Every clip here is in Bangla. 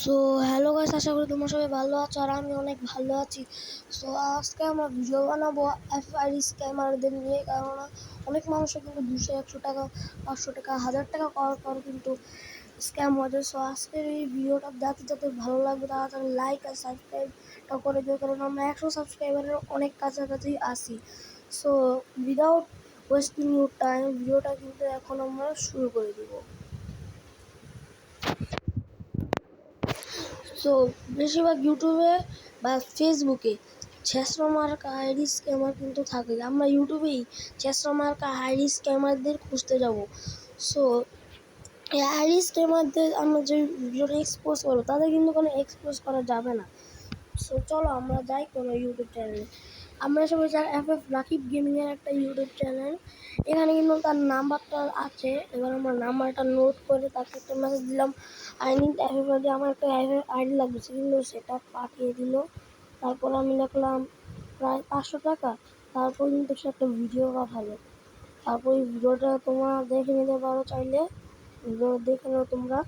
সো হ্যালো গাইস আশা করি তোমরা সবাই ভালো আছো আর আমি অনেক ভালো আছি। সো আজকে আমরা ভিডিও বানাবো এফআইডি স্ক্যামারদের নিয়ে। কারণ অনেক মানুষের কিন্তু দুশো, একশো টাকা, পাঁচশো টাকা, হাজার টাকা করার পর কিন্তু স্ক্যাম হয়ে যায়। সো আজকের এই ভিডিওটা যাতে যাতে ভালো লাগবে তারা লাইক আর সাবস্ক্রাইবটা করে দেবে কারণ আমরা একশো সাবস্ক্রাইবারের অনেক কাছাকাছি আসি so without wasting your time ভিডিওটা কিন্তু এখন আমরা শুরু করে দেবো। সো বেশিরভাগ ইউটিউবে বা ফেসবুকে ছ্যাঁচড়া মার্কা আইডি স্ক্যামার কিন্তু থাকে। আমরা ইউটিউবেই ছ্যাঁচড়া মার্কা আইডি স্ক্যামারদের খুঁজতে যাব। সো এই আইডি স্ক্যামারদের আমরা যে ভিডিওটা এক্সপোজ করব, তাদের কিন্তু কোনো এক্সপোজ করা যাবে না। সো চলো আমরা যাই কোনো ইউটিউব চ্যানেলে আমরা সবাই যার এফ এফ রাকিব গেমিংয়ের একটা ইউটিউব চ্যানেল এখানে কিন্তু তার নাম্বারটা আছে। এবার আমরা নাম্বারটা নোট করে তাকে একটা মেসেজ দিলাম। আই নিড এফ এফ আমার একটা এফ এফ আইডি লাগবে। কিন্তু সেটা পাঠিয়ে দিল। তারপর আমি লিখলাম প্রায় পাঁচশো টাকা। তারপর কিন্তু সে একটা ভিডিও পাঠালো। তারপর এই ভিডিওটা তোমরা দেখে নিতে পারো চাইলে। ভিডিও দেখে নাও তোমরা।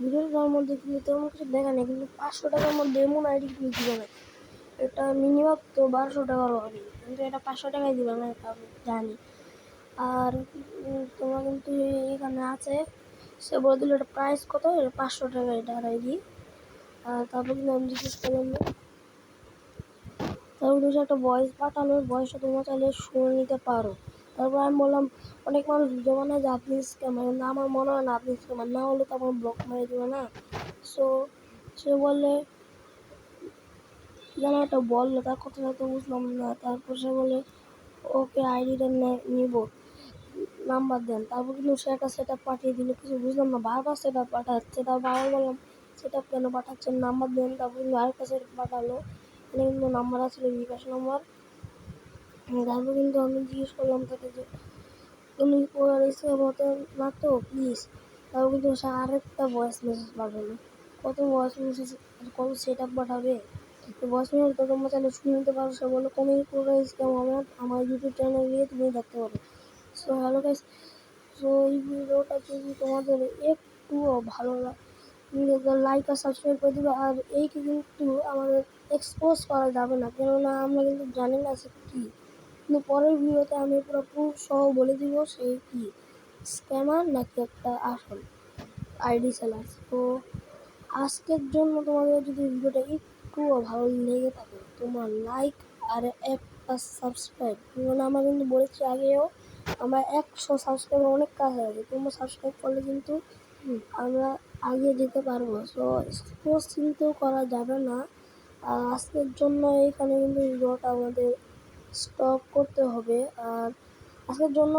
ভিডিওটার মধ্যে কিন্তু তেমন কিছু দেখা নেই, কিন্তু পাঁচশো টাকার মধ্যে এমন আইডি কিন্তু দিবে না এটা মিনিমাম তো বারোশো টাকার হবে। কিন্তু এটা পাঁচশো টাকায় দিবে না আমি জানি। আর তোমার কিন্তু এখানে আছে, সে বলে দিল এটা প্রাইস কত? এটা পাঁচশো টাকা এটা আইডি আর তারপর কিন্তু আমি জিজ্ঞেস করলাম, তারপর কিন্তু একটা ভয়েস পাঠালো ভয়েসটা তোমরা চাইলে শুনে নিতে পারো। তারপর আমি বললাম, অনেক মানুষ ভিডিও বানায় যে আপনি স্ক্যামার কিন্তু আমার মনে হয় না আপনি স্ক্যামার না হলে তো আমার ব্লক মেরে দেবে না। সো সে বললে যেন একটা বলল তার কথাটা তো বুঝলাম না। তারপর সে বলে, ওকে আইডিটা নিব। নাম্বার দেন। তারপর কিন্তু সে একটা সেট পাঠিয়ে দিল, কিছু বুঝলাম না। বারবার সেট আপ পাঠাচ্ছে তারপর আবার বললাম সেট আপ কেন পাঠাচ্ছেন? নাম্বার দেন। তারপর কিন্তু আরেকটা সেট পাঠালো, এখানে কিন্তু নাম্বার আসলে বিকাশ নাম্বার। তারপর কিন্তু আমি জিজ্ঞেস করলাম তাকে যে, তুমি এসে মতো না তো প্লিজ। তারপর কিন্তু সে আরেকটা ভয়েস মেসেজ পাঠালো। কত ভয়েস মেসেজ কত সেট আপ পাঠাবে? ভয়েস মেসেজ তো তোমরা চাইলে শুনে নিতে পারো। সে বলো তুমি পুরো স্ক্যাম আমার আমার ইউটিউব চ্যানেলে গিয়ে তুমি দেখতে পারো। সো হ্যালো গাইস সো এই ভিডিওটা যদি তোমাদের একটুও ভালো লাগে লাইক আর সাবস্ক্রাইব করে দেবে, আর এই কিন্তু আমাদের এক্সপোজ করা যাবে না। কেননা আমরা কিন্তু জানি না সে কী। কিন্তু পরের ভিডিওতে আমি পুরো প্রুফ সহ বলে দিব সে কি। স্ক্যামার নাকি একটা আসল আইডি সেলার তো আজকের জন্য তোমাদের যদি ভিডিওটা একটুও ভালো লেগে থাকে। তোমার লাইক আর একটা সাবস্ক্রাইব কারণ আমরা কিন্তু বলেছি আগেও আমরা একশো সাবস্ক্রাইবার অনেক কাছে আছে। তোমরা সাবস্ক্রাইব করলে কিন্তু আমরা আগে যেতে পারব সো কিন্তু করা যাবে না। আর আজকের জন্য এখানে কিন্তু ভিডিওটা আমাদের স্টপ করতে হবে। আর আজকের জন্য